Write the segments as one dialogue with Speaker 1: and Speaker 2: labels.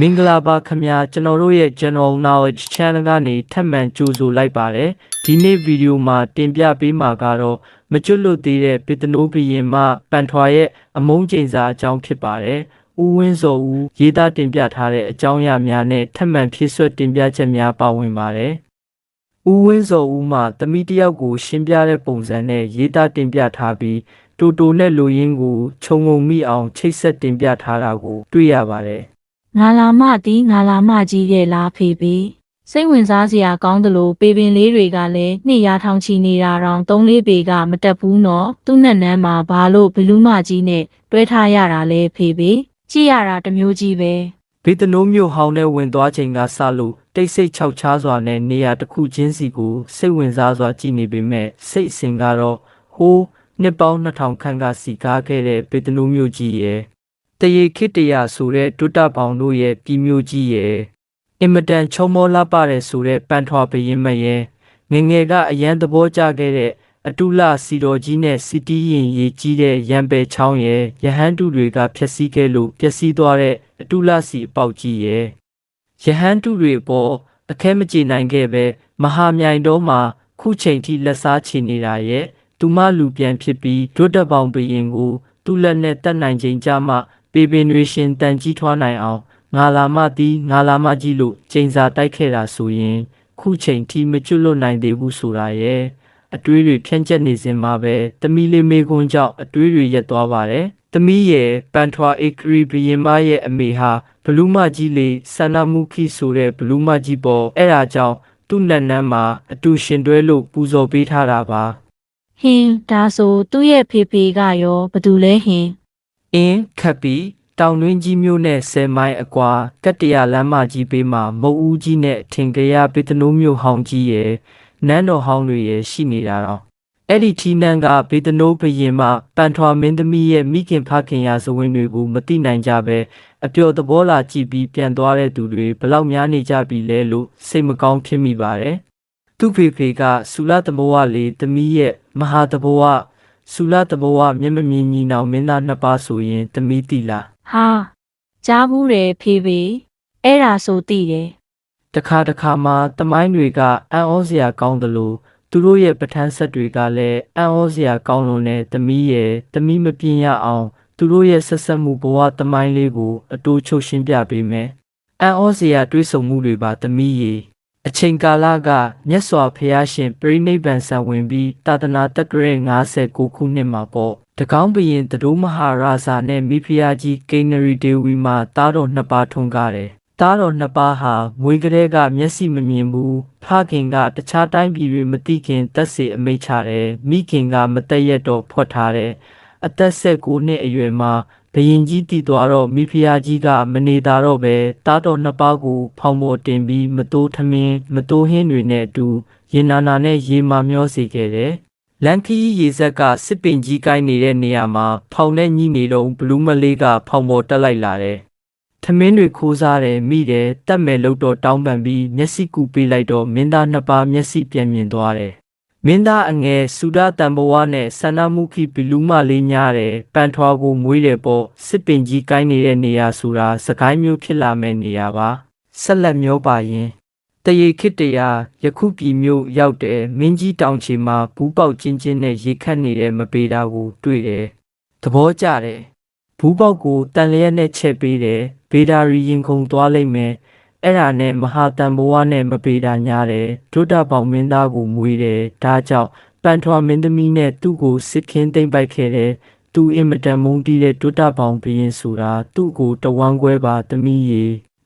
Speaker 1: မင်္ဂလာပါခင်ဗျာကျွန်တော်တို့ရဲ့ General Knowledge Channel ကနေထပ်မံကြိုဆိုလိုက်ပါတယ်ဒီနေ့ဗီဒီယိုမှာတင်ပြပေးမှာကတော့မကျွတ်လွတ်သေးတဲ့ပြည်တနိုးဘီရင်မှပန်ထွာရဲ့အမုန်းကျိန်စာအကြောင်းဖြစ်ပါတယ်ဦးဝင်းစောဦးရေးသားတင်ပြထားတဲ့အကြောင်းအရာများနဲ့ထပ်မံဖြည့်ဆွတ်တင်ပြချက်များပါဝင်ပါတယ်ဦးဝင်းစောဦးမှတမိတယောက်ကို ရှင်းပြတဲ့ပုံစံနဲ့ရေးသားတင်ပြထားပြီးတူတူနဲ့လူရင်းကိုခြုံငုံမိအောင်ချိတ်ဆက်တင်ပြထားတာကို တွေ့ရပါတယ်
Speaker 2: ငါလာမသည်ငါလာမကြီးရဲ့လားဖေပေစိတ်ဝင်စားစရာကောင်းတယ်လို့ပေပင်လေးတွေကလည်းနှစ်ရာထောင်ချီနေတာတော့သုံးလေးပေကမတက်ဘူးနော်သူ့နဲ့နန်းမှာဘာလို့ဘလူးမကြီးနဲ့တွဲထားရတာလဲဖေပေကြည့်ရတာတစ်မျိုးကြီးပဲ
Speaker 1: ဘေတနိုးမြို့ဟောင်းထဲဝင်သွားချိန်ကစလို့တိတ်ဆိတ်ခြောက်ခြားစွာနဲ့နေရာတစ်ခုချင်းစီကိုစိတ်ဝင်စားစွာကြည့်နေပေမဲ့စိတ်အစဉ်ကတော့ဟိုးနှစ်ပေါင်း2000ခန့်ကစီကားခဲ့တဲ့ဘေတနိုးမြို့ကြီးရဲ့ တရေခိတ္တရာဆိုတဲ့ဒုတပေါင်တို့ရဲ့ပြည်မြို့ကြီးရဲ့အင်မတန်ချုံမောလာပတဲ့ဆိုတဲ့ပန်ထွာဘရင်မရဲ့ငယ်ငယ်ကအရန်သဘောကျခဲ့တဲ့အတူလစီတော်ကြီးနဲ့စီတီးရင်ရေးကြီးတဲ့ရံပယ်ချောင်းရဲ့ရဟန်းတုတွေကဖျက်ဆီးခဲ့လို့ပျက်စီးသွားတဲ့အတူလစီအပေါက်ကြီးရဲ့ရဟန်းတုတွေအပေါ်အခဲမကြေနိုင်ခဲ့ပဲမဟာမြိုင်တော်မှာခုချိန်ထိလက်စားချေနေတာရဲ့သူမလူပြန်ဖြစ်ပြီးဒွတ်တက်ပေါင်ဘရင်ကိုသူ့လက်နဲ့တတ်နိုင်ချိန်ကြမှ ပေပင်တွေရှင်တန်ကြီးထွားနိုင်အောင်ငါလာမသည်ငါလာမကြီးလို့ချိန်စာတိုက်ခဲ့တာဆိုရင် ခုချိန်ထိမကျွတ်လွတ်နိုင်သေးဘူးဆိုတာရဲ့အတွေးတွေဖြန့်ကျက်နေစဉ်မှာပဲတမီလေးမေကွန်းကြောင့်အတွေးတွေရက်သွားပါတယ်။တမီရဲ့ပန်ထွာအေကရီဘရင်မရဲ့အမေဟာဘလူးမကြီးလေးဆန္ဒမုခိဆိုတဲ့ဘလူးမကြီးပေါ်အဲ့ဒါကြောင့်သူ့လက်နမ်းမှာအတူရှင်တွဲလို့ပူဇော်ပေးထားတာပါ
Speaker 2: ဟင်းဒါဆိုသူ့ရဲ့ဖေဖေကရောဘသူလဲဟင်း။
Speaker 1: အင်းခပ်ပြီးတောင်တွင်းကြီးမျိုးနဲ့10မိုင်အကွာကတ္တရာလမ်းမကြီးပေးမှာမုတ်ဦးကြီးနဲ့ထင်ကြရပေတနိုးမျိုးဟောင်းကြီးရဲ့နန်းတော်ဟောင်းတွေရဲ့ရှိနေတာတော့အဲ့ဒီထီနန်းကဘေတနိုးဘရင်မှပန်ထွာမင်းသမီးရဲ့မိခင်ဖခင်ရာဇဝင်တွေကိုမသိနိုင်ကြပဲအပျော်သဘောလာကြည့်ပြီးပြန်သွားတဲ့သူတွေဘလောက်များနေကြပြီလဲလို့စိတ်မကောင်းဖြစ်မိပါတယ်သူဖေဖေကဆူလာတဘောဝလေးသမီးရဲ့မဟာတဘောဝ ဆူလာတဘောဝမျက်မမြင်ညီနောင်မင်းသားနှစ်ပါးဆိုရင်သမီးတိလား
Speaker 2: ဟာကြားဘူးတယ်ဖေဖေအဲ့ဒါဆိုသိတယ်
Speaker 1: တခါတခါမှတမိုင်းတွေကအံ့ဩစရာကောင်းတယ်လို့သူတို့ရဲ့ပဋ္ဌာန်းဆက်တွေကလည်းအံ့ဩစရာကောင်းလို့နဲ့တမီးရဲ့တမီးမပြင်းရအောင်သူတို့ရဲ့ဆက်ဆက်မှုဘဝတမိုင်းလေးကိုအတူချုပ်ရှင်းပြပေးမယ်။အံ့ဩစရာတွေးဆုံမှုတွေပါတမီးရေ အချိန်ကာလကမြတ်စွာဘုရားရှင်ပြိဋိဘံဆံဝင်ပြီးတာသနာတက္ကရာ59ခုနှစ်မှာပေါ့တကောင်းဘရင်တဒိုးမဟာရာဇာနဲ့မိဖုရားကြီးကိန်းနရီဒေဝီမှာတားတော်နှစ်ပါးထွန်းကားတယ်။သားတော်နှစ်ပါးဟာမွေးကလေးကမျက်စိမမြင်ဘူးဖခင်ကတခြားတိုင်းပြည်တွေမသိခင်တက်စေအမိတ်ချတယ်မိခင်ကမတက်ရက်တော့ဖွက်ထားတယ်အသက်ဆက်9နှစ်အရွယ်မှာ ဘရင်ကြီးတည်သွားတော့မိဖုရားကြီးကမနေတာတော့ပဲသားတော်နှစ်ပါးကိုဖောင်ပေါ်တင်ပြီးမတိုးထမင်းမတိုးဟင်းတွေနဲ့အတူရင်နာနာနဲ့ရေမာမျောစေခဲ့တယ်လန်ခီရေဇက်ကစစ်ပင်ကြီးကိုင်းနေတဲ့နေရာမှာဖောင်နဲ့ညှိနေတော့ဘလူးမလေးကဖောင်ပေါ်တက်လိုက်လာတယ်ထမင်းတွေခိုးစားတယ်မိတယ်တက်မယ်လို့တော့တောင်းပန်ပြီးမျက်စိကူပေးလိုက်တော့မင်းသားနှစ်ပါးမျက်စိပြန်မြင်သွားတယ် မင်းသားအငယ်စူဒတန်ဘဝနဲ့ဆန္ဒမှုခိဘီလူးမလေးညားတယ်ပန်ထွားကိုမွေးတယ်ပေါ့စစ်ပင်ကြီးကိုင်းနေတဲ့နေရာဆိုတာစကိုင်းမျိုးဖြစ်လာမယ့်နေရာပါဆက်လက်မျောပါရင်တရေခိတ္တရာယခုပြည်မျိုးရောက်တယ်မင်းကြီးတောင်ချီမှာဘူးပေါက်ချင်းချင်းနဲ့ရေခတ်နေတဲ့မပေတာကိုတွေ့တယ်သဘောကျတယ်ဘူးပေါက်ကိုတန်လျက်နဲ့ချက်ပေးတယ်ဗေဒါရီရင်ခုန်သွားလိုက်မယ် အဲ့ဒါနဲ့မဟာတန်ဘဝနဲ့မပေတာညားတယ်ဒုဒ္ဒပေါင်မင်းသားကိုမွေးတယ်ဒါကြောင့်ပန်ထွာမင်းသမီးနဲ့သူ့ကိုစစ်ခင်းသိမ့်ပိုက်ခဲ့တယ်သူအင်မတန်မုန်းတီးတဲ့ဒုဒ္ဒပေါင်ဘရင်ဆိုတာသူ့ကိုတဝမ်းခွဲပါသမီးရေ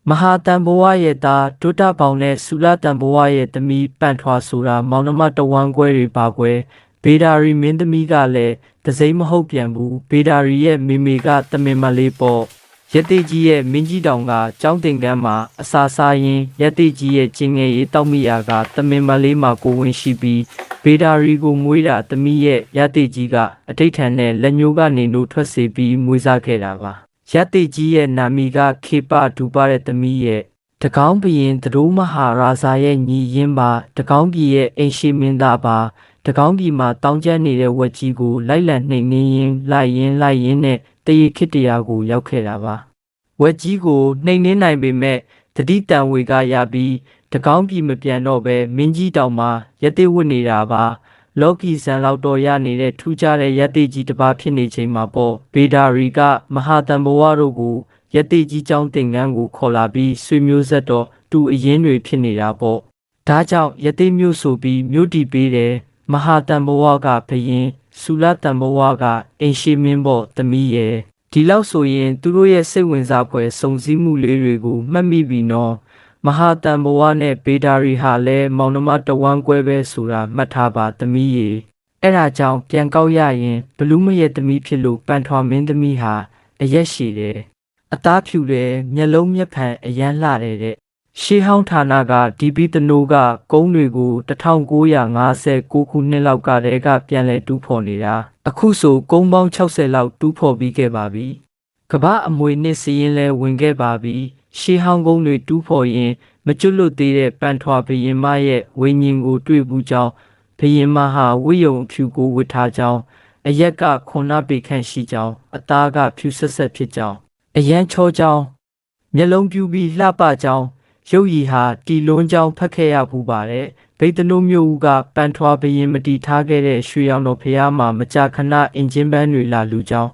Speaker 1: မဟာတန်ဘဝရဲ့သားဒုဒ္ဒပေါင်နဲ့ဆူလာတန်ဘဝရဲ့သမီးပန်ထွာဆိုတာမောင်နှမတဝမ်းခွဲတွေပါကွယ်ဘေဒါရီမင်းသမီးကလည်းတစိမ့်မဟုတ်ပြန်ဘူးဘေဒါရီရဲ့မိမိကတမင်မလေးပေါ့ ရတိကြီးရဲ့မင်းကြီးတောင်ကကျောင်းတင်ကန်းမှာအစာစားရင်ရတိကြီးရဲ့ကျင်ငယ်ရေးတောက်မိရာကတမင်မလေးမှာကိုဝင်ရှိပြီးဘေဒါရီကိုမွေးတာသမီးရဲ့ရတိကြီးကအတိတ်ထန်နဲ့လက်ညှိုးကနေလို့ထွက်စေပြီးမွေးစားခဲ့တာပါရတိကြီးရဲ့နာမည်ကခေပဒူပါတဲ့သမီးရဲ့တကောင်းဘရင်သတို့မဟာရာဇာရဲ့ညီရင်းပါတကောင်းပြည်ရဲ့အိမ်ရှိမင်းသားပါတကောင်းပြည်မှာတောင်းကျမ်းနေတဲ့ဝက်ကြီးကိုလိုက်လံနှိမ်နင်းရင်းလိုက်ရင်းလိုက်ရင်းနဲ့တ ရေခစ်တရာကိုရောက်ခဲ့တာပါဝက်ကြီးကိုနှိမ်နှင်းနိုင်ပေမဲ့တတိတန်ဝေကရပြီးတကောင်းပြည်မပြန်တော့ပဲမင်းကြီးတောင်မှရက်သေးဝတ်နေတာပါလော်ကီဇန်လောက်တော်ရနေတဲ့ထူးခြားတဲ့ရက်သေးကြီးတစ်ပါးဖြစ်နေချိန်မှာပေါ့ဘေဒါရီကမဟာတန်ဘဝတို့ကိုရက်သေးကြီးကျောင်းတင်ငန်းကိုခေါ်လာပြီးဆွေမျိုးဆက်တော်တူအရင်တွေဖြစ်နေတာပေါ့ဒါကြောင့်ရက်သေးမျိုးဆိုပြီးမြို့တီပေးတယ်မဟာတန်ဘဝကဘယင် ဆူလတန်ဘဝကအင်ရှိမင်းပေါ့သမီးရဲ့ဒီလောက်ဆိုရင်သူတို့ရဲ့စိတ်ဝင်စားဖွယ်စုံစည်းမှုလေးတွေကိုမှတ်မိပြီနော်မဟာတန်ဘဝနဲ့ဘေဒါရီဟာလည်းမောင်နှမတဝမ်းကွဲပဲဆိုတာမှတ်ထားပါသမီးရေအဲ့ဒါကြောင့်ပြန်ကောက်ရရင်ဘလူးမရဲ့သမီးဖြစ်လို့ပန်ထွာမင်းသမီးဟာအရက်ရှိတယ်အသားဖြူတယ်မျက်လုံးမျက်ဖန်အရန်လှတယ်တဲ့ ရှေးဟောင်းဌာနကဒီပီတနိုကကုန်းတွေကို1959ခုနှစ်လောက်ကတည်းကပြန်လဲတူးဖော်နေတာအခုဆိုကုန်းပေါင်း60လောက်တူးဖော်ပြီးခဲ့ပါပြီကမ္ဘာအမွေနှစ်စည်ရင်လဲဝင်ခဲ့ပါပြီရှေးဟောင်းကုန်းတွေတူးဖော်ရင်မကျွတ်လွတ်သေးတဲ့ပန်ထွာဘရင်မရဲ့ဝိညာဉ်ကိုတွေ့ဘူးကြောင်းဘရင်မဟာဝိယုံအဖြူကိုဝတ်ထားကြောင်းအရက်ကခွန်နာပေခန့်ရှိကြောင်းအသားကဖြူဆက်ဆက်ဖြစ်ကြောင်းအရန်ချောကြောင်းမျက်လုံးပြူပြီးလှပကြောင်း ရုပ်ရည်ဟာတီလွန်းကြောင်းဖတ်ခဲ့ရဘူးပါတယ်ဗိတ်တနိုးမျိုးဦးကပန်ထွာဘရင်မတီထားခဲ့တဲ့ရွှေရောင်တော်ဖျားမှာမကြာခဏအင်ဂျင်ပန်းတွေလာလူကြောင်း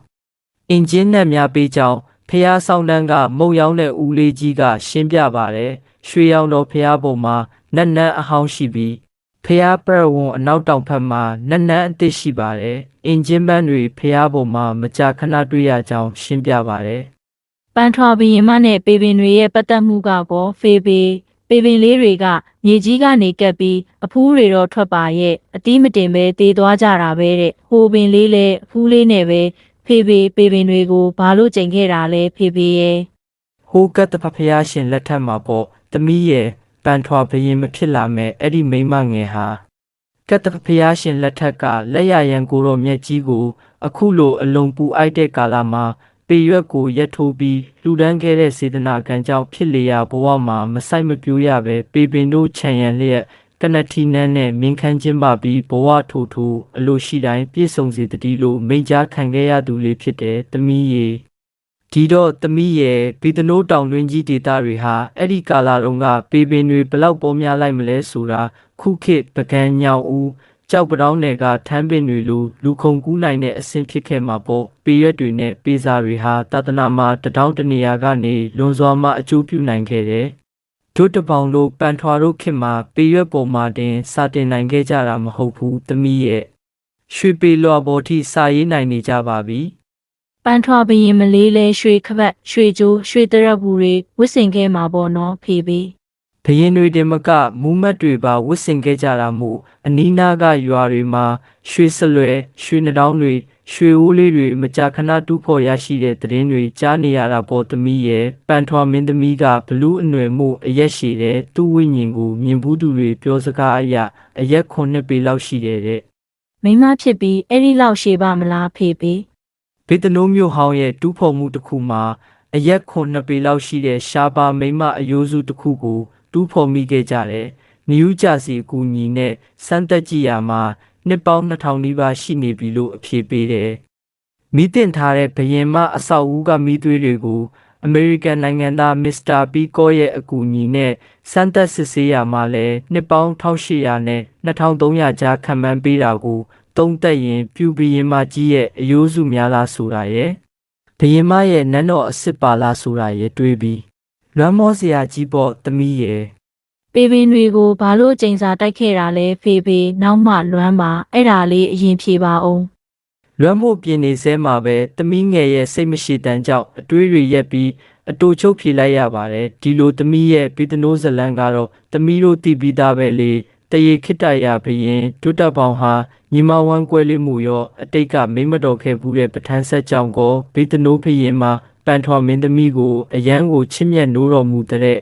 Speaker 1: အင်ဂျင်နဲ့များပေးကြောင်းဖះဆောင်တန်းကမုံရောင်းတဲ့ဦးလေးကြီးကရှင်းပြပါတယ်ရွှေရောင်တော်ဖះပေါ်မှာနက်နက်အဟောင်းရှိပြီးဖះပရဝွန်အနောက်တောင်ဘက်မှာနက်နက်အသစ်ရှိပါတယ်အင်ဂျင်ပန်းတွေဖះပေါ်မှာမကြာခဏတွေ့ရကြောင်းရှင်းပြပါတယ်
Speaker 2: ပန်ထွာဘရင်မနဲ့ပေပင်တွေရဲ့ပတ်သက်မှုကပေါ်ဖေပေပေပင်လေးတွေကမြေကြီးကနေကပ်ပြီးအဖူးတွေတော့ထွက်ပါရဲ့အတီးမတင်ပဲတေးသွားကြတာပဲတဲ့ဟိုပင်လေးလည်းအဖူးလေးနဲ့ပဲဖေပေပေပင်တွေကိုဘာလို့ချိန်ခဲ့တာလဲဖေပေရဲ့
Speaker 1: ဟိုကတ်တဖဖះရှင်လက်ထက်မှာပေါ့တမီးရဲ့ပန်ထွာဘရင်မဖြစ်လာမဲ့အဲ့ဒီမိန်းမငယ်ဟာကတ်တဖဖះရှင်လက်ထက်ကလက်ရရန်ကိုတော်မြတ်ကြီးကို အခုလိုအလုံးပူအိုက်တဲ့ကာလမှာ ပေရွက်ကိုရက်ထိုးပြီးလူဒန်းခဲ့တဲ့စေတနာကံကြောင့်ဖြစ်လေရာဘဝမှာမဆိုင်မပြိုးရပဲပေပင်တို့ခြံရံလျက်ကနထီနန်းနဲ့မင်းခန်းချင်းပါပြီးဘဝထိုးထိုးအလိုရှိတိုင်းပြည့်စုံစေတည်းလို့မိန့်ကြားခံခဲ့ရသူလေးဖြစ်တဲ့တမီးရေဒီတော့သမီးရဲ့ဗီဒနိုးတောင်တွင်းကြီးဒေတာတွေဟာအဲ့ဒီကာလာတုန်းကပေပင်တွေဘလောက်ပေါ်များလိုက်မလဲဆိုတာခုခေတ်ပကံညောင်ဦး ကြောက်ပတောင်းနယ်ကထမ်းပင်တွေလိုလူခုံကူးနိုင်တဲ့အဆင့်ဖြစ်ခဲ့မှာပေါ့ပေရွက်တွေနဲ့ပေစာတွေဟာတသနာမှာတထောင်တနေရာကနေလွန်စွာမှအကျိုးပြုနိုင်ခဲ့တယ်ဒုတပောင်လို့ပန်ထွာတို့ခေတ်မှာပေရွက်ပေါ်မှာတင်စာတင်နိုင်ခဲ့ကြတာမဟုတ်ဘူးသမီးရဲ့ရွှေပေလွာပေါ်ထိစာရေးနိုင်နေကြပါပြီ
Speaker 2: ပန်ထွာဘရင်မလေးလဲရွှေခပတ်ရွှေကြိုးရွှေတရက်ဘူးတွေဝစ်စင်ခဲ့မှာပေါ့နော်ဖေပေ
Speaker 1: ဘရင်တွေတင်မကမူးမတ်တွေပါဝတ်ဆင်ခဲ့ကြတာမို့အနီးနားကရွာတွေမှာရွှေစလွယ်ရွှေနှောင်းတွေရွှေအိုးလေးတွေမကြာခဏတူးဖော်ရရှိတဲ့သတင်းတွေကြားနေရတာပေါ်သမီးရဲ့ပန်ထွာမင်းသမီးကဘလူးအနွယ်မှုအရက်ရှိတဲ့သူ့ဝိညာဉ်ကိုမြင်ဘူးသူတွေပြောစကားအရအရက်ခုနှစ်ပေလောက်ရှိတယ်တဲ့
Speaker 2: မိန်းမဖြစ်ပြီးအဲ့ဒီလောက်ရှည်ပါမလားဖေပေ
Speaker 1: ဘေတနိုးမြို့ဟောင်းရဲ့တူးဖော်မှုတစ်ခုမှာအရက်ခုနှစ်ပေလောက်ရှိတဲ့ရှားပါမိမအယိုးစုတစ်ခုကိုတူးဖော်မိခဲ့ကြတယ်။နယူးဂျာစီအကူအညီနဲ့စမ်းသက်ကြည့်ရမှာနှစ်ပေါင်း2000နီးပါးရှိနေပြီလို့အဖြေပေးတယ်။မိတင်ထားတဲ့ဘယင်မအဆောက်အဦကမိသွေးတွေကိုအမေရိကန်နိုင်ငံသားမစ္စတာပီကောရဲ့အကူအညီနဲ့စမ်းသက်စစ်ဆေးရမှာလဲနှစ်ပေါင်း1800နဲ့2300ကြားခံမှန်းပေးတာကိုသုံးသက်ရင်ပြူဘီရင်မကြီးရဲ့အယိုးစုများလားဆိုတာရဲ့ဘီရင်မရဲ့နန်းတော်အစ်စ်ပါလားဆိုတာရဲ့တွေးပြီး လွမ်းမောစရာကြီးပေါ့သမီးရဲ့
Speaker 2: ပေပင်တွေကိုဘာလို့ချိန်စာတိုက်ခဲ့တာလဲဖေပေနောက်မှလွမ်းပါအဲ့ဒါလေးအရင်ဖြေပါအောင်
Speaker 1: လွမ်းဖို့ပြင်နေစဲမှာပဲသမီးငယ်ရဲ့စိတ်မရှိတမ်းကြောင့်အတွေးတွေရက်ပြီးအတူချုပ်ဖြေလိုက်ရပါတယ်ဒီလိုသမီးရဲ့ဘီတနိုးဇလန်ကတော့သမီးတို့တည်ပြီးသားပဲလေတရေခိတရဘရင်ဒုတပေါင်ဟာညီမဝမ်းကွဲလေးမှုရောအတိတ်ကမိမ့်မတော်ခဲ့ဘူးတဲ့ပဋ္ဌာန်းဆက်ကြောင့်ကောဘီတနိုးဖရင်မှာ ပန်ထွာမင်းသမီးကိုအယံကိုချစ်မြတ်နိုးတော်မူတဲ့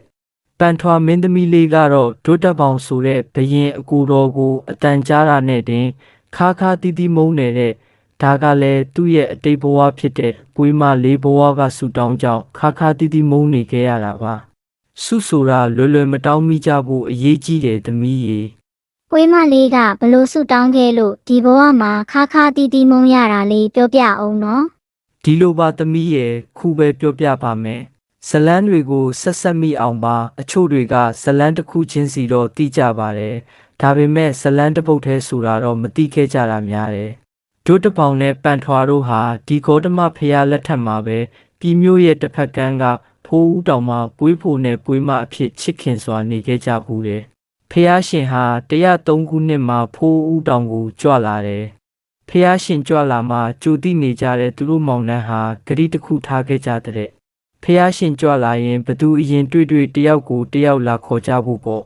Speaker 1: ပန်ထွာမင်းသမီးလေးကတော့ဒုတပေါင်ဆိုတဲ့ဘရင်အကူတော်ကိုအတန်ကြားတာနဲ့တင်ခါခါတီးတီးမုန်းနေတဲ့ဒါကလည်းသူ့ရဲ့အတိတ်ဘဝဖြစ်တဲ့ကိုယ်မလေးဘဝကဆူတောင်းကြောင်းခါခါတီးတီးမုန်းနေခဲ့ရတာပါဆုဆိုတာလွယ်လွယ်မတောင်းမိကြဖို့အရေးကြီးတယ်သမီးရေ
Speaker 3: ပွေးမလေးကဘလို့ဆူတောင်းခဲ့လို့ဒီဘဝမှာခါခါတီးတီးမုံရတာလေးပြောပြအောင်နော်
Speaker 1: ဒီလိုပါသမီးရေခုပဲပြောပြပါမယ်ဇလန်းတွေကိုဆက်ဆက်မိအောင်ပါအချို့တွေကဇလန်းတစ်ခုချင်းစီတော့တိကြပါတယ်ဒါပေမဲ့ဇလန်းတစ်ပုတ်သေးဆိုတာတော့မတိခဲ့ကြတာများတယ်ဒုတပောင်နဲ့ပန်ထွာတို့ဟာဒီဂေါတမဖရာလက်ထက်မှာပဲပြည်မျိုးရဲ့တစ်ဖက်ကန်းကဖိုးဦးတောင်မှာပွေးဖို့နဲ့ပွေးမအဖြစ်ချစ်ခင်စွာနေခဲ့ကြဘူးတယ်ဖះရှင်ဟာ103ခုနှစ်မှာဖိုးဦးတောင်ကိုကြွလာတယ် ဖះရှင်ကြွလာမှကြိုတိနေကြတဲ့သူတို့မောင်နှံဟာဂရီတစ်ခုထားခဲ့ကြတဲ့ဖះရှင်ကြွလာရင်ဘသူအရင်တွေ့တွေ့တယောက်ကိုတယောက်လာခေါ်ကြဖို့ပေါ့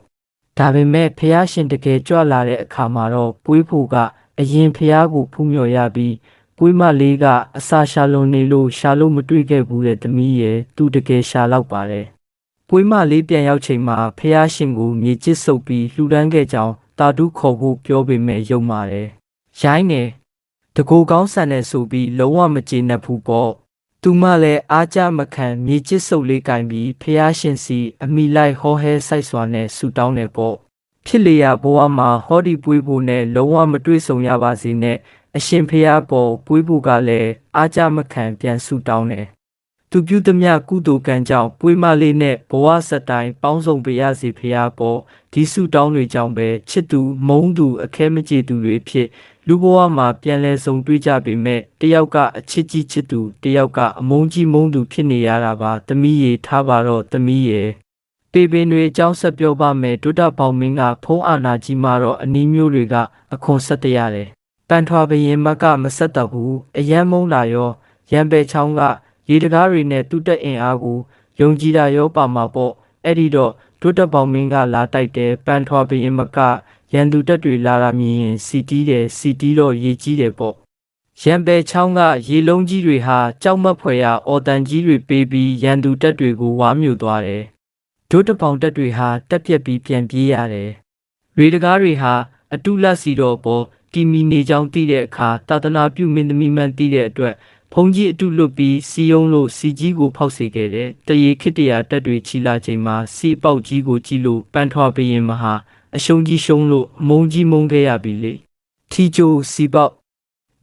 Speaker 1: ဒါပေမဲ့ဖះရှင်တကယ်ကြွလာတဲ့အခါမှာတော့ပွေးဖို့ကအရင်ဖះကိုဖူးမြော်ရပြီးပွေးမလေးကအစာရှာလွန်နေလို့ရှာလို့မတွေ့ခဲ့ဘူးတဲ့သမီးရဲ့သူတကယ်ရှာတော့ပါတယ်ပွေးမလေးပြန်ရောက်ချိန်မှာဖះရှင်ကိုမြေကျစ်ဆုပ်ပြီးလှူဒန်းခဲ့ကြောင်းတာတုခေါ်ဖို့ပြောပေမဲ့ယုံပါတယ်။ရိုင်းနေ တကူကောင်းဆန်နေဆိုပြီးလုံးဝမကျေနပ်ဘူးပေါ့။သူမလည်းအားကြမခံမြေကျစ်ဆုပ်လေးကင်ပြီးဖះရှင်စီအမိလိုက်ဟောဟဲဆိုင်စွာနဲ့ဆူတောင်းတယ်ပေါ့။ဖြစ်လေရဘဝမှာဟောဒီပွေးဖို့နဲ့လုံးဝမတွေ့ဆုံရပါစေနဲ့အရှင်ဖះပေါ်ပွေးဖို့ကလည်းအားကြမခံပြန်ဆူတောင်းတယ်။သူပြုသမျှကုသိုလ်ကံကြောင့်ပွေးမလေးနဲ့ဘဝဆက်တိုင်းပေါင်းစုံပေးရစီဖရာပေါ်ဒီစုတောင်းတွေကြောင့်ပဲချစ်သူမုန်းသူအခဲမကြေသူတွေဖြစ် လူဘဝမှာပြန်လဲဆုံတွေ့ကြပေမဲ့တယောက်ကအချစ်ကြီးချစ်သူတယောက်ကအမုန်းကြီးမုန်းသူဖြစ်နေရတာပါတမီးရေထားပါတော့တမီးရေပေပင်တွေအကြောင်းဆက်ပြောပါမယ်ဒုဒ္ဒပေါင်မင်းကဖုံးအာနာကြီးမှာတော့အနီးမျိုးတွေကအခွန်ဆက်တရတယ်ပန်ထွာဘရင်မကမဆက်တော့ဘူးအယမ်းမုန်းလာရောရံပယ်ချောင်းကရေတကားတွေနဲ့တူတက်အင်အားကိုယုံကြည်တာရောပါမှာပေါ့အဲ့ဒီတော့ဒုတက်ပေါင်မင်းကလာတိုက်တယ်ပန်ထွားဘရင်မက ရန်သူတက်တွေလာတာမြင်ရင်စီတီးတယ်စီတီးတော့ရေကြီးတယ်ပေါ့ရန်ပယ်ချောင်းကရေလုံးကြီးတွေဟာကြောက်မက်ဖွယ်ရာအော်တန်ကြီးတွေပေးပြီးရန်သူတက်တွေကိုဝါမြူသွားတယ်ဒုတက်ပေါင်တက်တွေဟာတက်ပြက်ပြီးပြန်ပြေးရတယ်ရေတကားတွေဟာအတုလက်စီတော့ပေါ်တီမီနေကြောင်းတည်တဲ့အခါတာသနာပြုမင်းသမီးမှန်တည်တဲ့အတွက်ဖုန်ကြီးအတုလွတ်ပြီးစီယုံလို့စီကြီးကိုဖောက်စေခဲ့တယ်။တရေခစ်တရာတက်တွေချီလာချိန်မှာစီပေါက်ကြီးကိုကြည့်လို့ပန်းထွားဘရင်မဟာ အရှုံးကြီးရှုံးလို့အမုန်းကြီးမုန်းခဲ့ရပြီလေ။ထီချိုစီပေါက်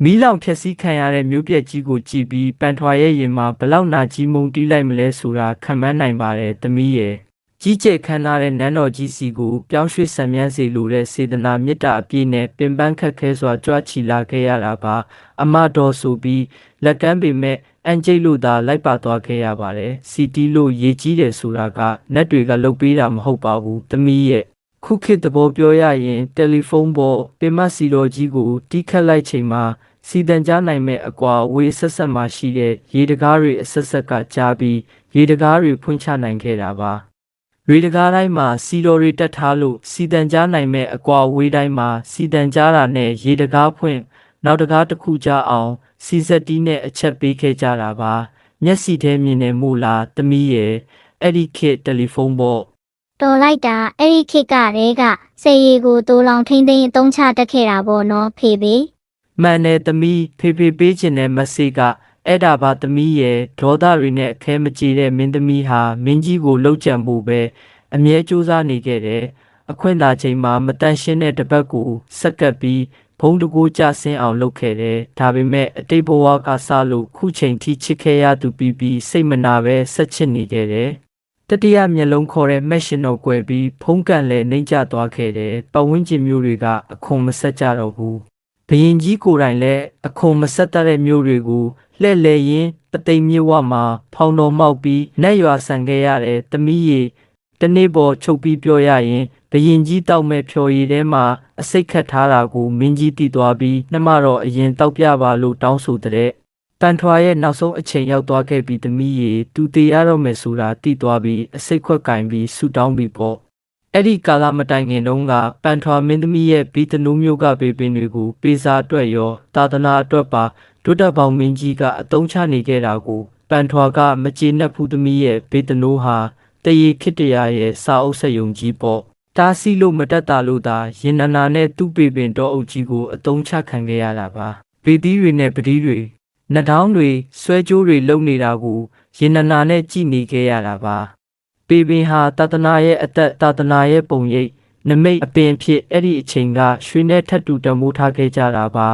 Speaker 1: မီးလောင်ဖြက်စီးခံရတဲ့မျိုးပြက်ကြီးကိုကြည့်ပြီးပန်ထွာရဲ့ရင်မှာဘလောက်နာကြီးမုန်းတီးလိုက်မလဲဆိုတာခံမှန်းနိုင်ပါတယ်တမီးရဲ့ကြီးကျယ်ခမ်းနားတဲ့နန်းတော်ကြီးစီကိုပြောင်းရွှေ့ဆံမြန်းစေလိုတဲ့စေတနာမေတ္တာအပြည့်နဲ့ပင်ပန်းခက်ခဲစွာကြွားချီလာခဲ့ရတာပါအမတော်ဆိုပြီးလက်ကမ်းပေမဲ့အန်ကျိတ်လို့သာလိုက်ပါသွားခဲ့ရပါတယ်စီတီလို့ရေကြီးတယ်ဆိုတာကနက်တွေကလုတ်ပေးတာမဟုတ်ပါဘူးတမီးရဲ့ ခုခေတ်သဘောပြောရရင်တယ်လီဖုန်းပေါ်ပင်မစီတော်ကြီးကိုတီးခတ်လိုက်ချိန်မှာစီတန်ကြားနိုင်မဲ့အကွာဝေးဆက်ဆက်မှရှိတဲ့ရေတကားတွေအဆက်ဆက်ကကြားပြီးရေတကားတွေဖွင့်ချနိုင်ခဲ့တာပါရေတကားတိုင်းမှာစီတော်တွေတက်ထားလို့စီတန်ကြားနိုင်မဲ့အကွာဝေးတိုင်းမှာစီတန်ကြားတာနဲ့ရေတကားဖွင့်နောက်တကားတစ်ခုကြားအောင် စီဆက်တီးနဲ့အချက်ပေးခဲ့ကြတာပါမျက်စိထဲမြင်နေမို့လားတမီးရဲ့အဲ့ဒီခေတ်တယ်လီဖုန်းပေါ်
Speaker 3: တော်လိုက်တာအဲ့ဒီခေတ်ကတည်းကစေရီကိုတိုးလောင်ထိမ့်သိမ်းအသုံးချတက်ခဲ့တာပေါ့နော်ဖေဖေ
Speaker 1: မှန်တယ်သမီးဖေဖေပေးခြင်းတဲ့မက်ဆေ့ကအဲ့ဒါပါသမီးရဲ့ဒေါသတွေနဲ့အခဲမကြေတဲ့မင်းသမီးဟာမင်းကြီးကိုလှုပ်ကြံဖို့ပဲအမြဲစူးစမ်းနေခဲ့တယ်အခွင့်သာချိန်မှာမတန်ရှင်းတဲ့တပတ်ကိုစက်ကပ်ပြီးဘုံတကူကြဆင်းအောင်လုပ်ခဲ့တယ်ဒါပေမဲ့အတိတ်ဘဝကစလို့ခုချိန်ထိချစ်ခဲ့ရသူပြီးပြီးစိတ်မနာပဲဆက်ချစ်နေခဲ့တယ် တတိယမျက်လုံးခေါ်တဲ့မက်ရှင်တော်ကွယ်ပြီးဖုံးကန်လဲနှိမ့်ကျသွားခဲ့တယ်ပတ်ဝန်းကျင်မျိုးတွေကအခွန်မဆက်ကြတော့ဘူးဘရင်ကြီးကိုယ်တိုင်လည်းအခွန်မဆက်တတ်တဲ့မျိုးတွေကိုလှဲ့လေရင်ပသိမ်မြေဝမှာဖောင်တော်မောက်ပြီးနက်ရွာဆန်ခဲ့ရတယ်တမီးရီတနေ့ပေါ်ချုပ်ပြီးပြောရရင်ဘရင်ကြီးတောက်မဲ့ဖြော်ရည်ထဲမှာအစိတ်ခတ်ထားတာကိုမင်းကြီးတည်သွားပြီးနှမတော့အရင်တောက်ပြပါလို့တောင်းဆိုတဲ့ ပန်ထွာရဲ့နောက်ဆုံးအချိန်ရောက်သွားခဲ့ပြီးသမီးရေသူတည်ရတော့မယ်ဆိုတာတည်သွားပြီးအစိတ်ခွက်ကင်ပြီးဆူတောင်းပြီးပေါ့အဲ့ဒီကာလမတိုင်ခင်တုန်းကပန်ထွာမင်းသမီးရဲ့ဘီတနူးမျိုးကပေပင်တွေကိုပေးစာအတွက်ရောသာသနာအတွက်ပါဒုတပေါင်းမင်းကြီးကအတုံးချနေခဲ့တာကိုပန်ထွာကမကျေနပ်ဘူးသမီးရဲ့ဘေတနူးဟာတရေခစ်တရာရဲ့စာအုပ်ဆက်ယုံကြီးပေါ့တားစီလို့မတက်တာလို့သာရင်နနာနဲ့သူ့ပေပင်တော်အုပ်ကြီးကိုအတုံးချခံခဲ့ရတာပါဘေသီးတွေနဲ့ပတိတွေ နှထောင်းတွေဆွဲကြိုးတွေလုံနေတာကိုရင်နနာနဲ့ကြည်နေခဲ့ရတာပါပေပင်ဟာတာသနာရဲ့အသက်တာသနာရဲ့ပုံရိပ်နမိတ်အပင်ဖြစ်အဲ့ဒီအချိန်ကရွှေနဲ့ထပ်တူတမိုးထားခဲ့ကြတာပါ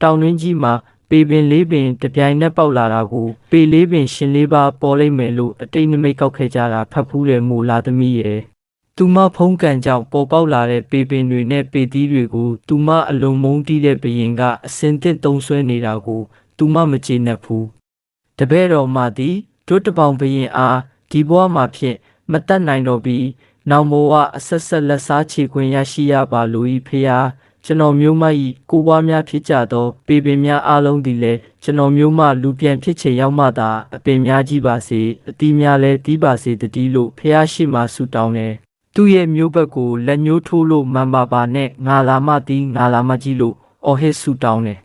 Speaker 1: တောင်တွင်းကြီးမှာပေပင်လေးပင်တပြိုင်နက်ပေါက်လာတာကိုပေလေးပင်ရှင်လေးပါပေါ်လိုက်မယ်လို့အတိတ်နမိတ်ကောက်ခဲ့ကြတာဖတ်ဖူးတယ်မို့လာသမီးရဲ့သူမဖုံးကန်ကြောင့်ပေါ်ပေါက်လာတဲ့ပေပင်တွေနဲ့ပေသီးတွေကိုသူမအလုံးမုန်းတီးတဲ့ဘရင်ကအစင်တစ်တုံးဆွဲနေတာကို သူမမကျေနပ်ဘူးတပည့်တော်မှသည်ဒုတပောင်ဘရင်အားဒီဘဝမှာဖြင့်မတတ်နိုင်တော့ပြီးနောင်ဘဝအဆက်ဆက်လက်စားချေခွင့်ရရှိရပါလို၏ဖေဟာကျွန်တော်မျိုးမ၏ကိုပွားများဖြစ်ကြသော ပေပင်များအားလုံးသည်လည်းကျွန်တော်မျိုးမလူပြန်ဖြစ်ချင်ရောက်မှသာအပင်များကြီးပါစေအတီးများလည်းတီးပါစေတည်းလို့ဖေဟာရှိမှဆုတောင်းတယ်သူ့ရဲ့မျိုးဘက်ကိုလက်ညှိုးထိုးလို့မန်ပါပါနဲ့ငါလာမသည်ငါလာမကြီးလို့အော်ဟစ်ဆုတောင်းတယ်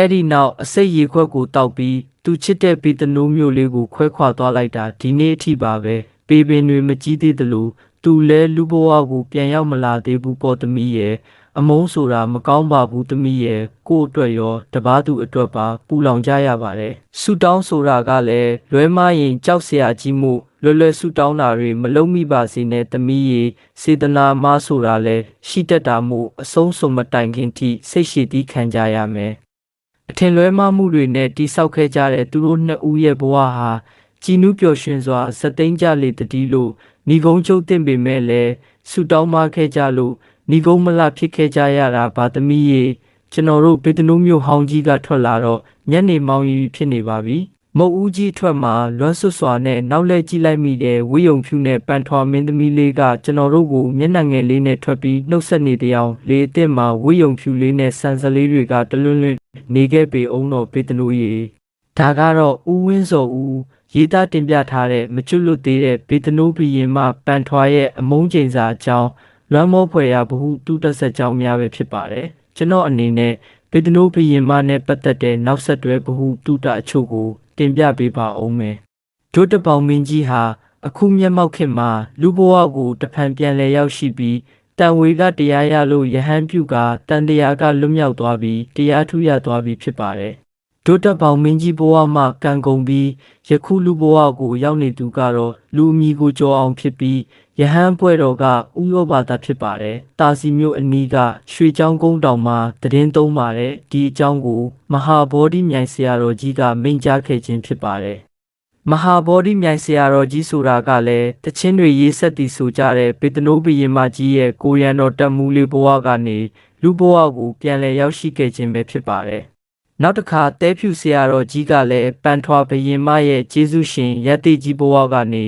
Speaker 1: အဲ့ဒီနောက်အစိတ်ရေခွက်ကိုတောက်ပြီးသူချစ်တဲ့ပေတနိုးမျိုးလေးကိုခွဲခွာသွားလိုက်တာဒီနေ့အထိပါပဲပေပင်တွေမကြီးသေးသလိုသူလဲလူဘဝကိုပြန်ရောက်မလာသေးဘူးပေါ်သမီးရဲ့အမုန်းဆိုတာမကောင်းပါဘူးသမီးရဲ့ကို့အတွက်ရောတပားသူအတွက်ပါပူလောင်ကြရပါတယ်ဆူတောင်းဆိုတာကလည်းလွဲမရင်ကြောက်စရာကြီးမှုလွယ်လွယ်ဆူတောင်းတာတွေမလုံးမိပါစေနဲ့သမီးရေစေတနာမဆိုတာလည်းရှိတတ်တာမို့အဆုံးစုံမတိုင်ခင်ထိစိတ်ရှိသီးခံကြရမယ် အထင်လွဲမှားမှုတွေနဲ့တိဆောက်ခဲ့ကြတဲ့သူတို့နှစ်ဦးရဲ့ဘဝဟာကြည်နူးပျော်ရွှင်စွာစက်သိမ်းကြလေတည်းလို့ဏီကုန်းချုပ်တင်ပေမဲ့လည်းဆူတောင်းမခဲ့ကြလို့ဏီကုန်းမလဖြစ်ခဲ့ကြရတာဗာသမီးရေကျွန်တော်တို့ပေတနုမျိုးဟောင်းကြီးကထွက်လာတော့ညနေမောင်ရီဖြစ်နေပါပြီ မုတ်ဦးကြီးထွက်မှာလွမ်းဆွတ်စွာနဲ့နောက်လဲကြည့်လိုက်မိတဲ့ဝိယုံဖြူနဲ့ပန်ထွာမင်းသမီးလေးကကျွန်တော်တို့ကိုမျက်နှာငယ်လေးနဲ့ထွက်ပြီးနှုတ်ဆက်နေတဲ့အင်လေအစ်စ်မှာဝိယုံဖြူလေးနဲ့ဆန်စလေးတွေကတလွန်းလွန်းနေခဲ့ပေအောင်တော့ပေတနုရေဒါကတော့ဦးဝင်းစောဦးရေးသားတင်ပြထားတဲ့မကျွတ်လွတ်သေးတဲ့ဘေတနိုးဘီရင်မှပန်ထွာရဲ့အမုန်းချိန်စာအကြောင်းလွမ်းမောဖွယ်ရာဘ ഹു တူတက်ဆက်ကြောင်းများပဲဖြစ်ပါတယ်ကျွန်တော်အနေနဲ့ဘေတနိုးဘီရင်မှနဲ့ပတ်သက်တဲ့နောက်ဆက်တွဲဘ ഹു တူတအချို့ကို တင်ပြပေးပါအောင်မယ်ဒုတပောင်မင်းကြီးဟာအခုမျက်မှောက်ခေတ်မှာလူဘဝကိုတဖန်ပြန်လဲရောက်ရှိပြီးတန်ဝေကတရားရလို့ယဟန်ပြုကတန်တရားကလွတ်မြောက်သွားပြီးတရားထုရသွားပြီးဖြစ်ပါတယ်ဒုတက်ပေါင်မင်းကြီးဘဝမှကံကုန်ပြီးယခုလူဘဝကိုရောက်နေသူကတော့လူအမီကိုကြောအောင်ဖြစ်ပြီး ယဟန်ပွဲတော်ကဥရောဘာသာဖြစ်ပါတယ်။တာစီမျိုးအနီးကရွှေချောင်းကုန်းတောင်မှာတည်င်းသုံးပါတယ်။ဒီအကြောင်းကိုမဟာဗောဓိမြိုင်ဆရာတော်ကြီးကမိန့်ကြားခဲ့ခြင်းဖြစ်ပါတယ်။မဟာဗောဓိမြိုင်ဆရာတော်ကြီးဆိုတာကလည်းတချင်းတွေရေးဆက်တည်ဆိုကြတဲ့ဘေတနိုးဘရင်မကြီးရဲ့ကိုရန်တော်တက်မှုလေးဘဝကနေလူဘဝကိုပြန်လည်ရောက်ရှိခဲ့ခြင်းပဲဖြစ်ပါတယ်။နောက်တစ်ခါတဲဖြူဆရာတော်ကြီးကလည်းပန်ထွာဘရင်မရဲ့ကျေးဇူးရှင်ရတ္တိကြီးဘဝကနေ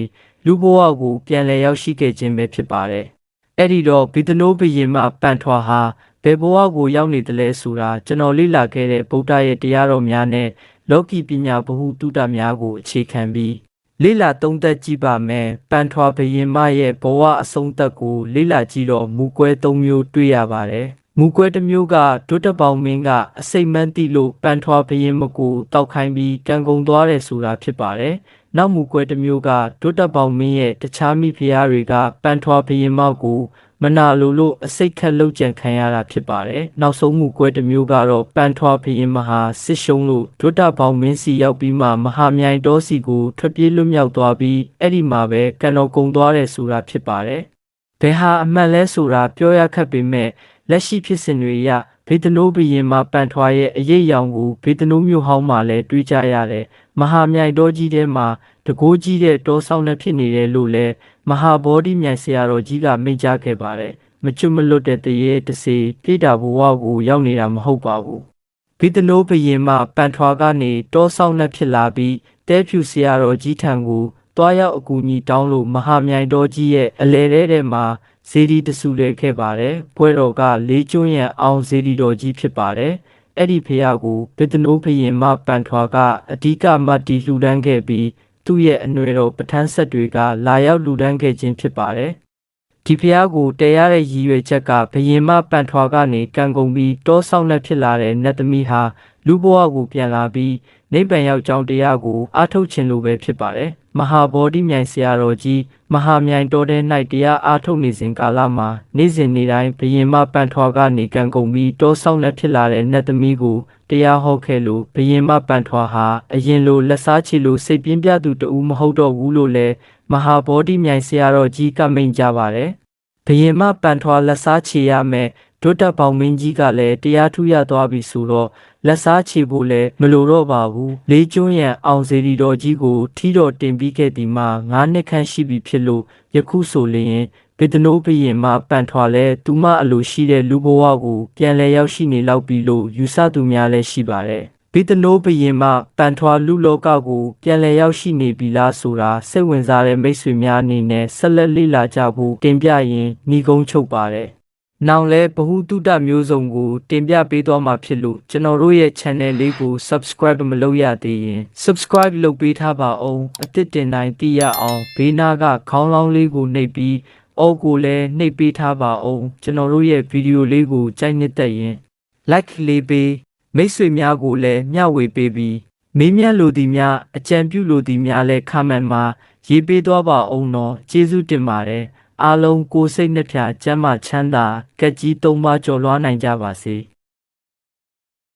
Speaker 1: လူဘဝကိုပြန်လည်ရောက်ရှိခဲ့ခြင်းပဲဖြစ်ပါတယ်။အဲ့ဒီတော့ဘီတနိုးဘရင်မပန်ထွာဟာဘယ်ဘဝကိုရောက်နေတယ်လဲဆိုတာကျွန်တော်လေ့လာခဲ့တဲ့ဗုဒ္ဓရဲ့တရားတော်များနဲ့လောကီပညာဗဟုတုတများကိုအခြေခံပြီးလေ့လာသုံးသပ်ကြည့်ပါမယ်။ပန်ထွာဘရင်မရဲ့ဘဝအဆုံးသက်ကိုလေ့လာကြည့်တော့မူကွဲ၃မျိုးတွေ့ရပါတယ်။မူကွဲတစ်မျိုးကဒုတပောင်မင်းကအစိတ်မန်းတိလို့ပန်ထွာဘရင်မကိုတောက်ခိုင်းပြီးကံကုန်သွားတယ်ဆိုတာဖြစ်ပါတယ်။ နောက်မူကွဲတစ်မျိုးကဒုတပောင်မင်းရဲ့တခြားမိဖုရားတွေကပန်ထွာဘရင်မောက်ကိုမနာလိုလို့အစိတ်ခက်လောက်ကြံခံရတာဖြစ်ပါတယ်။နောက်ဆုံးမူကွဲတစ်မျိုးကတော့ပန်ထွာဘရင်မဟာစစ်ရှုံးလို့ဒုတပောင်မင်းစီရောက်ပြီးမှမဟာမြိုင်တော်စီကိုထွက်ပြေးလွတ်မြောက်သွားပြီးအဲ့ဒီမှာပဲကံတော်ကုန်သွားတယ်ဆိုတာဖြစ်ပါတယ်။ဘယ်ဟာအမှန်လဲဆိုတာပြောရခက်ပေမဲ့လက်ရှိဖြစ်စဉ်တွေအရ ဘေတနိုးဘရင်မှာပန်ထွားရဲ့အရေးရောင်ကိုဘေတနိုးမြို့ဟောင်းမှာလည်းတွေးကြရတယ်။မဟာမြိုင်တော်ကြီးထဲမှာတကိုးကြီးတဲ့တောဆောင်နဲ့ဖြစ်နေတယ်လို့လည်းမဟာဘောဓိမြိုင်ဆရာတော်ကြီးကမိန့်ကြားခဲ့ပါတယ်။မချွတ်မလွတ်တဲ့တရေတစေပြေတာဘဝကိုရောက်နေတာမဟုတ်ပါဘူး။ဘေတနိုးဘရင်မှာပန်ထွားကနေတောဆောင်နဲ့ဖြစ်လာပြီးတဲဖြူဆရာတော်ကြီးထံကို တွားရောက်အကူအညီတောင်းလို့မဟာမြိုင်တော်ကြီးရဲ့အလဲထဲထဲမှာဇေဒီတဆူလဲခဲ့ပါတယ်။ပွဲတော်ကလေးကျွန်းရန်အောင်ဇေဒီတော်ကြီးဖြစ်ပါတယ်။အဲ့ဒီဖះကိုဗေဒနိုးဖရင်မပန်ထွာကအဓိကမတ်တီလှူဒန်းခဲ့ပြီးသူ့ရဲ့အနွယ်တော်ပဋ္ဌာန်းဆက်တွေကလာရောက်လှူဒန်းခဲ့ခြင်းဖြစ်ပါတယ်။ဒီဖះကိုတည်ရတဲ့ရည်ရွယ်ချက်ကဘယင်မပန်ထွာကနေကံကုန်ပြီးတောဆောင်နဲ့ဖြစ်လာတဲ့နတ်သမီးဟာလူဘဝကိုပြန်လာပြီး နိဗ္ဗာန်ရောက်ကြောင်းတရားကိုအားထုတ်ခြင်းလိုပဲဖြစ်ပါတယ်။မဟာဗောဓိမြိုင်ဆရာတော်ကြီးမဟာမြိုင်တော်တဲ့၌တရားအားထုတ်နေစဉ်ကာလမှာနေ့စဉ်နေ့တိုင်းဘယင်မပန်ထွာကနေကံကုန်ပြီးတောဆောင်နဲ့ဖြစ်လာတဲ့နတ်သမီးကိုတရားဟောခဲ့လို့ဘယင်မပန်ထွာဟာအရင်လိုလက်စားချီလိုစိတ်ပြင်းပြသူတဦးမဟုတ်တော့ဘူးလို့လည်းမဟာဗောဓိမြိုင်ဆရာတော်ကြီးကမိန့်ကြပါတယ်။ဘယင်မပန်ထွာလက်စားချေရမယ်ဒုတက်ပေါင်မင်းကြီးကလည်းတရားထူးရသွားပြီဆိုတော့ လက်စားချေဖို့လည်းမလိုတော့ပါဘူးလေးကျွန်းရန်အောင်စေရီတော်ကြီးကို ထီတော်တင်ပြီးခဲ့ဒီမှာ9နှစ်ခန့်ရှိပြီဖြစ်လို့ယခုဆိုလျင်ဘေဒနိုးဘရင်မှပန်ထွာလဲသူမအလိုရှိတဲ့လူဘဝကိုပြန်လဲရောက်ရှိနေလောက်ပြီလို့ယူဆသူများလည်းရှိပါတယ်ဘီတနိုးဘရင်မှပန်ထွာလူလောကကိုပြန်လည်ရောက်ရှိနေပြီလားဆိုတာစိတ်ဝင်စားတဲ့မိတ်ဆွေများအနေနဲ့ဆက်လက်လေ့လာကြဖို့တင်ပြရင်ညီကုန်းချုပ်ပါတယ်။ နောက်လဲဘ ഹു တုတမျိုးစုံကို တင်ပြပေးသွားမှာဖြစ်လို့ကျွန်တော်တို့ရဲ့ channel လေးကို subscribe မလုပ်ရသေးရင် subscribe လုပ်ပေးထားပါအောင်အသစ်တင်တိုင်းသိရအောင်ဘေးနားကခေါင်းလောင်းလေးကိုနှိပ်ပြီးအော်ကိုလည်းနှိပ်ပေးထားပါအောင်ကျွန်တော်တို့ရဲ့ဗီဒီယိုလေးကိုကြိုက်နှစ်သက်ရင် like လေးပေးမိတ်ဆွေများကိုလည်းမျှဝေပေးပြီးမေးမြန်းလိုသည်များအကြံပြုလိုသည်များလည်း comment မှာရေးပေးသွားပါအောင်တော့ကျေးဇူးတင်ပါတယ် အားလုံးကိုယ်စိတ်နှပြကျမ်းမာချမ်းသာကက်ကြီးသုံးပါကျော်လွှားနိုင်ကြပါစေ။